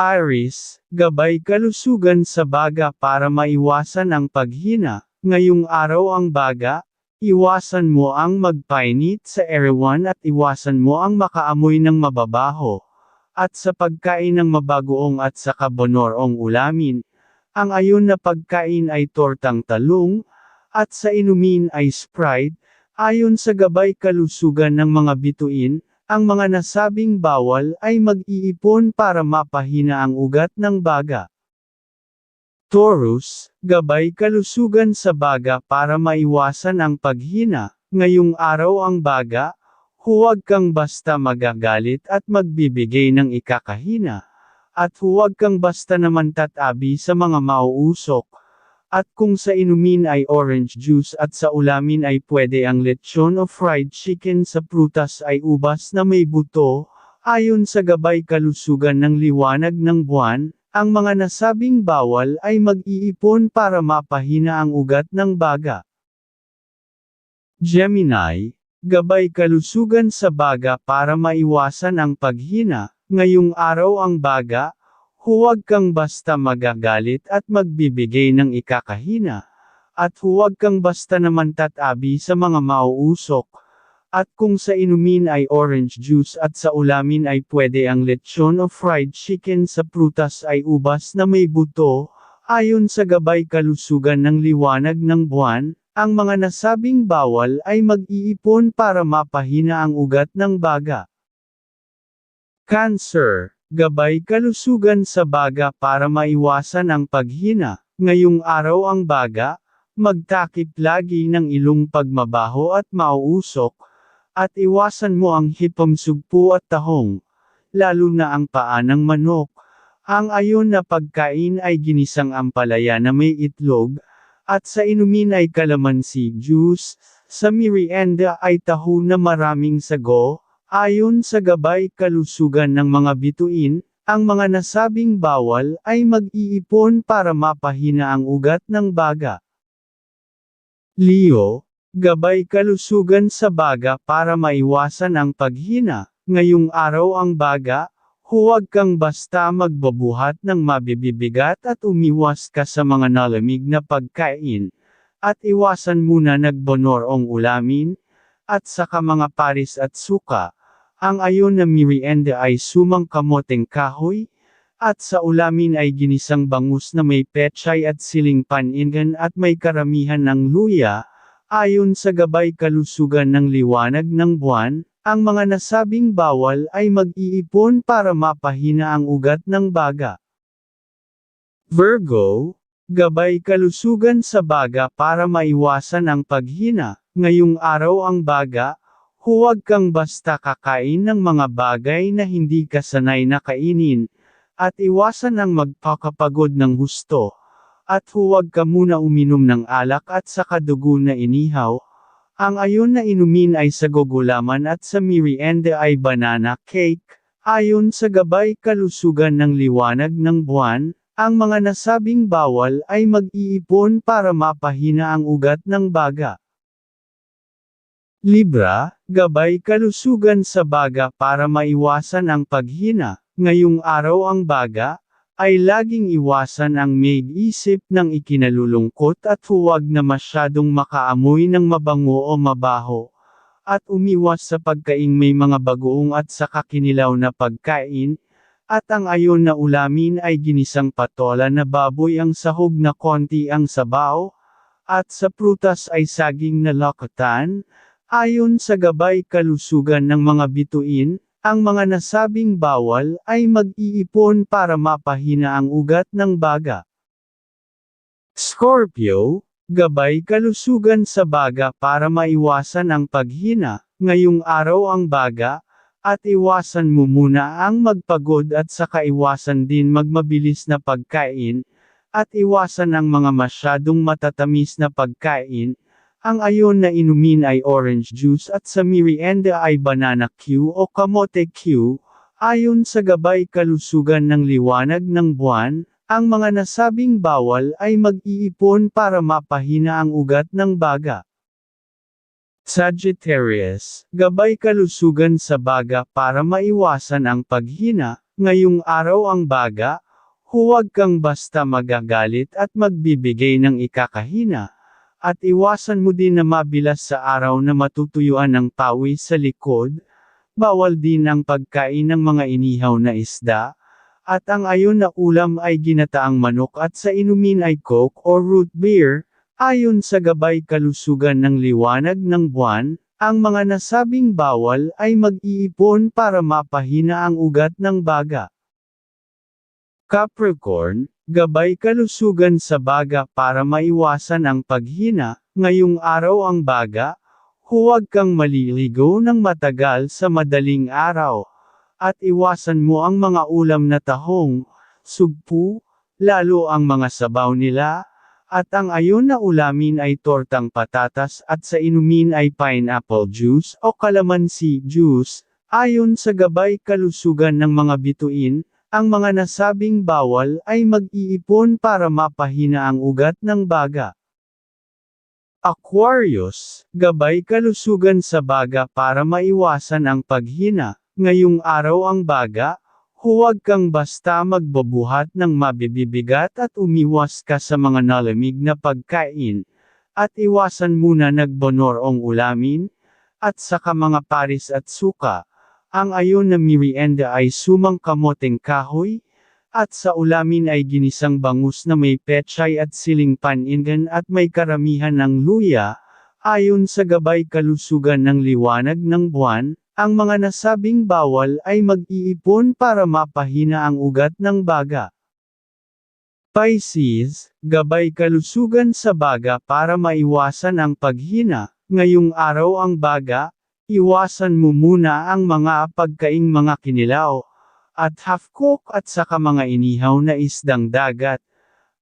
Aris, gabay kalusugan sa baga para maiwasan ang paghina. Ngayong araw ang baga, iwasan mo ang magpainit sa erawan at iwasan mo ang makaamoy ng mababaho. At sa pagkain ng mabagoong at sa kabonorong ulamin, ang ayon na pagkain ay tortang talong, at sa inumin ay Sprite, ayon sa gabay kalusugan ng mga bituin, ang mga nasabing bawal ay mag-iipon para mapahina ang ugat ng baga. Taurus, gabay kalusugan sa baga para maiwasan ang paghina, ngayong araw ang baga, huwag kang basta magagalit at magbibigay ng ikakahina, at huwag kang basta naman tatabi sa mga mauusok, at kung sa inumin ay orange juice at sa ulamin ay pwede ang lechon o fried chicken sa prutas ay ubas na may buto, ayon sa gabay kalusugan ng liwanag ng buwan, ang mga nasabing bawal ay mag-iipon para mapahina ang ugat ng baga. Gemini, gabay kalusugan sa baga para maiwasan ang paghina, ngayong araw ang baga, Huwag kang basta magagalit at magbibigay ng ikakahina. At huwag kang basta naman tatabi sa mga mauusok. At kung sa inumin ay orange juice at sa ulamin ay pwede ang lechon o fried chicken sa prutas ay ubas na may buto, ayon sa gabay kalusugan ng liwanag ng buwan, ang mga nasabing bawal ay mag-iipon para mapahina ang ugat ng baga. Cancer Gabay kalusugan sa baga para maiwasan ang paghina. Ngayong araw ang baga, magtakip lagi ng ilong pagmabaho at mauusok, at iwasan mo ang hipamsugpo at tahong, lalo na ang paa ng manok. Ang ayon na pagkain ay ginisang ampalaya na may itlog, at sa inumin ay kalamansi juice, sa merienda ay taho na maraming sago, Ayon sa gabay kalusugan ng mga bituin, ang mga nasabing bawal ay mag-iipon para mapahina ang ugat ng baga. Leo, gabay kalusugan sa baga para maiwasan ang paghina. Ngayong araw ang baga, huwag kang basta magbabuhat ng mabibibigat at umiwas ka sa mga nalamig na pagkain. At iwasan muna nagbonorong ulamin, at saka mga paris at suka ang ayon na merienda ay sumang kamoteng kahoy, at sa ulamin ay ginisang bangus na may pechay at siling paningan at may karamihan ng luya, ayon sa gabay kalusugan ng liwanag ng buwan, ang mga nasabing bawal ay mag-iipon para mapahina ang ugat ng baga. Virgo, gabay kalusugan sa baga para maiwasan ang paghina, ngayong araw ang baga, Huwag kang basta kakain ng mga bagay na hindi ka sanay na kainin, at iwasan ang magpakapagod ng husto. At huwag ka muna uminom ng alak at sa kadugo na inihaw. Ang ayon na inumin ay sa gugulaman at sa merienda ay banana cake. Ayon sa gabay kalusugan ng liwanag ng buwan, ang mga nasabing bawal ay mag-iipon para mapahina ang ugat ng baga. Libra, gabay kalusugan sa baga para maiwasan ang paghina. Ngayong araw ang baga, ay laging iwasan ang may isip ng ikinalulungkot at huwag na masyadong makaamoy ng mabango o mabaho. At umiwas sa pagkaing may mga bagoong at sa kakinilaw na pagkain, at ang ayon na ulamin ay ginisang patola na baboy ang sahog na konti ang sabaw, at sa prutas ay saging na lakatan, Ayon sa gabay kalusugan ng mga bituin, ang mga nasabing bawal ay mag-iipon para mapahina ang ugat ng baga. Scorpio, gabay kalusugan sa baga para maiwasan ang paghina, ngayong araw ang baga, at iwasan mo muna ang magpagod at saka iwasan din magmabilis na pagkain, at iwasan ang mga masyadong matatamis na pagkain, ang ayon na inumin ay orange juice at sa merienda ay banana Q o kamote Q. Ayon sa gabay kalusugan ng liwanag ng buwan, ang mga nasabing bawal ay mag-iipon para mapahina ang ugat ng baga. Sagittarius, gabay kalusugan sa baga para maiwasan ang paghina, ngayong araw ang baga, huwag kang basta magagalit at magbibigay ng ikakahina. At iwasan mo din na mabilas sa araw na matutuyuan ng pawis sa likod, bawal din ang pagkain ng mga inihaw na isda, at ang ayon na ulam ay ginataang manok at sa inumin ay coke or root beer, ayon sa gabay kalusugan ng liwanag ng buwan, ang mga nasabing bawal ay mag-iipon para mapahina ang ugat ng baga. Capricorn, gabay kalusugan sa baga para maiwasan ang paghina, ngayong araw ang baga, huwag kang maliligo ng matagal sa madaling araw, at iwasan mo ang mga ulam na tahong, sugpu, lalo ang mga sabaw nila, at ang ayon na ulamin ay tortang patatas at sa inumin ay pineapple juice o calamansi juice, ayon sa gabay kalusugan ng mga bituin, ang mga nasabing bawal ay mag-iipon para mapahina ang ugat ng baga. Aquarius, gabay kalusugan sa baga para maiwasan ang paghina. Ngayong araw ang baga, huwag kang basta magbabuhat ng mabibibigat at umiwas ka sa mga nalamig na pagkain, at iwasan muna nagbonorong ulamin, at saka mga paris at suka. Ang ayon na merienda ay sumang kamoteng kahoy, at sa ulamin ay ginisang bangus na may pechay at siling paningan at may karamihan ng luya, ayon sa gabay kalusugan ng liwanag ng buwan, ang mga nasabing bawal ay mag-iipon para mapahina ang ugat ng baga. Pisces, gabay kalusugan sa baga para maiwasan ang paghina, ngayong araw ang baga, Iwasan mo muna ang mga pagkaing mga kinilaw, at half-cook at saka mga inihaw na isdang dagat.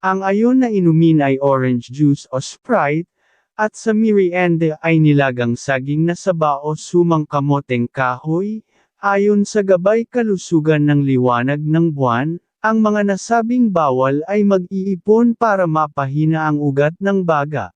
Ang ayon na inumin ay orange juice o Sprite, at sa merienda ay nilagang saging na saba o sumang kamoteng kahoy, ayon sa gabay kalusugan ng liwanag ng buwan, ang mga nasabing bawal ay mag-iipon para mapahina ang ugat ng baga.